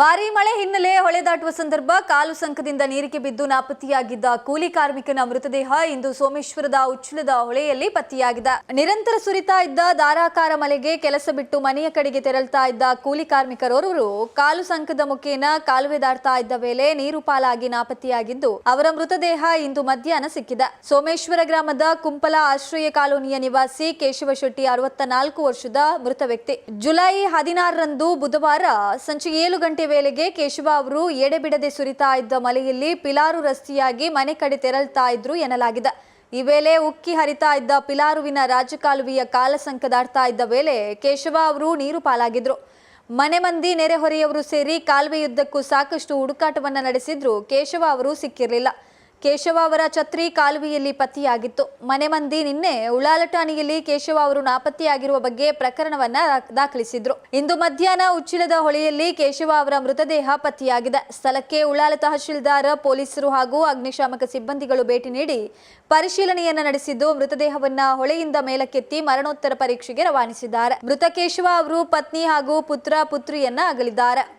ಭಾರೀ ಮಳೆ ಹಿನ್ನೆಲೆ ಹೊಳೆ ದಾಟುವ ಸಂದರ್ಭ ಕಾಲು ಸಂಕದಿಂದ ನೀರಿಗೆ ಬಿದ್ದು ನಾಪತ್ತೆಯಾಗಿದ್ದ ಕೂಲಿ ಕಾರ್ಮಿಕನ ಮೃತದೇಹ ಇಂದು ಸೋಮೇಶ್ವರದ ಉಚ್ಚಲದ ಹೊಳೆಯಲ್ಲಿ ಪತ್ತೆಯಾಗಿದೆ. ನಿರಂತರ ಸುರಿತಾ ಇದ್ದ ಧಾರಾಕಾರ ಮಳೆಗೆ ಕೆಲಸ ಬಿಟ್ಟು ಮನೆಯ ಕಡೆಗೆ ತೆರಳ್ತಾ ಇದ್ದ ಕೂಲಿ ಕಾರ್ಮಿಕರೋರ್ವರು ಕಾಲು ಸಂಕದ ಮುಖೇನ ಕಾಲುವೆ ದಾಟ್ತಾ ಇದ್ದ ವೇಳೆ ನೀರು ಪಾಲಾಗಿ ನಾಪತ್ತೆಯಾಗಿದ್ದು, ಅವರ ಮೃತದೇಹ ಇಂದು ಮಧ್ಯಾಹ್ನ ಸಿಕ್ಕಿದೆ. ಸೋಮೇಶ್ವರ ಗ್ರಾಮದ ಕುಂಪಲ ಆಶ್ರಯ ಕಾಲೋನಿಯ ನಿವಾಸಿ ಕೇಶವ ಶೆಟ್ಟಿ ಅರವತ್ತ ನಾಲ್ಕು ವರ್ಷದ ಮೃತ ವ್ಯಕ್ತಿ. ಜುಲೈ ಹದಿನಾರರಂದು ಬುಧವಾರ ಸಂಜೆ ಏಳು ಗಂಟೆ ವೇಳೆಗೆ ಕೇಶವ ಅವರು ಎಡೆಬಿಡದೆ ಸುರಿತಾ ಇದ್ದ ಮಳೆಯಲ್ಲಿ ಪಿಲಾರು ರಸ್ತೆಯಾಗಿ ಮನೆ ಕಡೆ ತೆರಳ್ತಾ ಇದ್ರು ಎನ್ನಲಾಗಿದೆ. ಈ ವೇಳೆ ಉಕ್ಕಿ ಹರಿತಾ ಇದ್ದ ಪಿಲಾರುವಿನ ರಾಜಕಾಲುವೆಯ ಕಾಲಸಂಕದಾಡ್ತಾ ಇದ್ದ ವೇಳೆ ಕೇಶವ ಅವರು ನೀರು ಪಾಲಾಗಿದ್ರು. ಮನೆ ಮಂದಿ, ನೆರೆಹೊರೆಯವರು ಸೇರಿ ಕಾಲುವೆಯುದ್ದಕ್ಕೂ ಸಾಕಷ್ಟು ಹುಡುಕಾಟವನ್ನು ನಡೆಸಿದ್ರು. ಕೇಶವ ಅವರು ಸಿಕ್ಕಿರಲಿಲ್ಲ. ಕೇಶವ ಅವರ ಛತ್ರಿ ಕಾಲುವೆಯಲ್ಲಿ ಪತ್ತೆಯಾಗಿತ್ತು ಮನೆ ಮಂದಿ ನಿನ್ನೆ ಉಳ್ಳಾಲ ಠಾಣೆಯಲ್ಲಿ ಕೇಶವ ಅವರು ನಾಪತ್ತೆಯಾಗಿರುವ ಬಗ್ಗೆ ಪ್ರಕರಣವನ್ನ ದಾಖ- ದಾಖಲಿಸಿದ್ರು. ಇಂದು ಮಧ್ಯಾಹ್ನ ಉಚ್ಚಿಲದ ಹೊಳೆಯಲ್ಲಿ ಕೇಶವ ಅವರ ಮೃತದೇಹ ಪತ್ತೆಯಾಗಿದೆ ಸ್ಥಳಕ್ಕೆ ಉಳ್ಳಾಲ ತಹಶೀಲ್ದಾರ್, ಪೊಲೀಸರು ಹಾಗೂ ಅಗ್ನಿಶಾಮಕ ಸಿಬ್ಬಂದಿಗಳು ಭೇಟಿ ನೀಡಿ ಪರಿಶೀಲನೆಯನ್ನ ನಡೆಸಿದ್ದು, ಮೃತದೇಹವನ್ನ ಹೊಳೆಯಿಂದ ಮೇಲಕ್ಕೆತ್ತಿ ಮರಣೋತ್ತರ ಪರೀಕ್ಷೆಗೆ ರವಾನಿಸಿದ್ದಾರೆ. ಮೃತ ಕೇಶವ ಅವರು ಪತ್ನಿ ಹಾಗೂ ಪುತ್ರ, ಪುತ್ರಿಯನ್ನ ಅಗಲಿದ್ದಾರೆ.